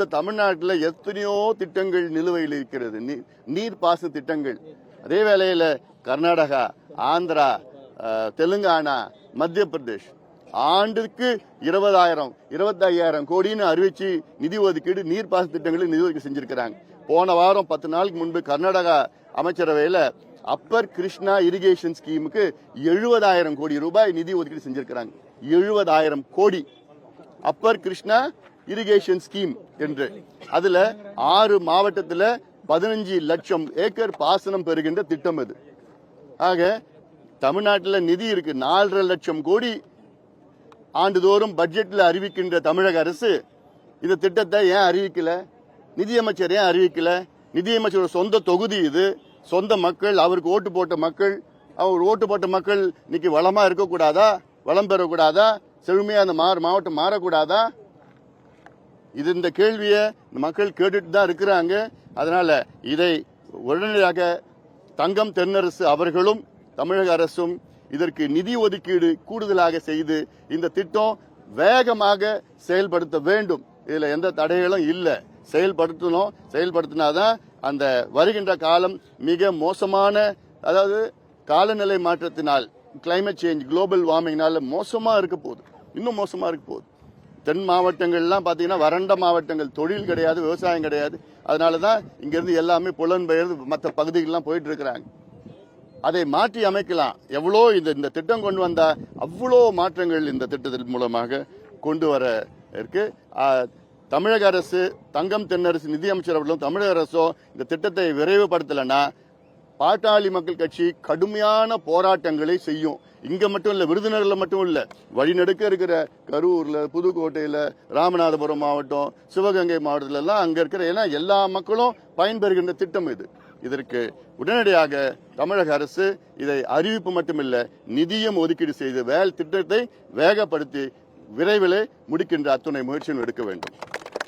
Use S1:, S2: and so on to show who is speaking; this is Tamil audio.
S1: இந்த தமிழ்நாட்டில் எத்தனையோ திட்டங்கள் நிலுவையில் இருக்கிறது. நீர் பாச திட்டங்கள். அதே வேளையில் கர்நாடகா ஆந்திரா தெலுங்கானா மத்திய பிரதேஷ் ஆண்டுக்கு இருபதாயிரம் இருபத்தையாயிரம் கோடின்னு அறிவிச்சு நிதி ஒதுக்கீடு நீர்ப்பாசன திட்டங்களுக்கு நிதி ஒதுக்கீடு செஞ்சிருக்கிறாங்க. போன வாரம் பத்து நாளுக்கு முன்பு கர்நாடகா அமைச்சரவையில் அப்பர் கிருஷ்ணா இரிகேஷன் ஸ்கீமுக்கு எழுபதாயிரம் கோடி ரூபாய் நிதி ஒதுக்கீடு செஞ்சிருக்கிறாங்க. எழுபதாயிரம் கோடி. அப்பர் கிருஷ்ணா இரிகேஷன் ஸ்கீம் என்று. அதுல ஆறு மாவட்டத்தில் பதினஞ்சு லட்சம் ஏக்கர் பாசனம் பெறுகின்ற திட்டம் அது. ஆக தமிழ்நாட்டில் நிதி இருக்கு நாலரை லட்சம் கோடி. ஆண்டுதோறும் பட்ஜெட்டில் அறிவிக்கின்ற தமிழக அரசு இந்த திட்டத்தை ஏன் அறிவிக்கல? நிதியமைச்சர் ஏன் அறிவிக்கல? நிதியமைச்சரோட சொந்த தொகுதி இது. சொந்த மக்கள் அவருக்கு ஓட்டு போட்ட மக்கள். அவர் ஓட்டு போட்ட மக்கள் இன்னைக்கு வளமா இருக்கக்கூடாதா? வளம் பெறக்கூடாதா? செழுமையா அந்த மாறு மாவட்டம் மாறக்கூடாதா? இது இந்த கேள்வியை இந்த மக்கள் கேட்டுட்டு தான் இருக்கிறாங்க. அதனால இதை உடனடியாக தங்கம் தென்னரசு அவர்களும் தமிழக அரசும் இதற்கு நிதி ஒதுக்கீடு கூடுதலாக செய்து இந்த திட்டம் வேகமாக செயல்படுத்த வேண்டும். இதுல எந்த தடைகளும் இல்லை. செயல்படுத்தணும். செயல்படுத்தினாதான் அந்த வருகின்ற காலம் மிக மோசமான அதாவது காலநிலை மாற்றத்தினால் கிளைமேட் சேஞ்ச் குளோபல் வார்மிங்னால மோசமா இருக்க போகுது. இன்னும் மோசமா இருக்க போகுது. தென் மாவட்டங்கள்லாம் பார்த்தீங்கன்னா வறண்ட மாவட்டங்கள். தொழில் கிடையாது விவசாயம் கிடையாது. அதனால தான் இங்கேருந்து எல்லாமே புலன்பெயர்ந்து மற்ற பகுதிகளெலாம் போயிட்டு இருக்கிறாங்க அதை மாற்றி அமைக்கலாம். எவ்வளோ இந்த இந்த திட்டம் கொண்டு வந்தால் அவ்வளோ மாற்றங்கள் இந்த திட்டத்தின் மூலமாக கொண்டு வர இருக்கு. தமிழக அரசு தங்கம் தென்னரசு நிதியமைச்சர் அவர்களும் தமிழக அரசும் இந்த திட்டத்தை விரைவுபடுத்தலைன்னா பாட்டாளி மக்கள் கட்சி கடுமையான போராட்டங்களை செய்யும். இங்க மட்டும் இல்ல விருதுநகர்ல மட்டும் இல்ல. வழிநடுக்க இருக்கிற கரூர்ல புதுக்கோட்டையில ராமநாதபுரம் மாவட்டம் சிவகங்கை மாவட்டத்துல எல்லாம் அங்க இருக்கிற ஏன்னா எல்லா மக்களும் பயன்பெறுகின்ற திட்டம் இது. இதற்கு உடனடியாக தமிழக அரசு இதை அறிவிப்பு மட்டுமில்ல நிதியம் ஒதுக்கீடு செய்து வேல் திட்டத்தை வேகப்படுத்தி விரைவில் முடிக்கின்ற அத்துணை முயற்சியும் எடுக்க வேண்டும்.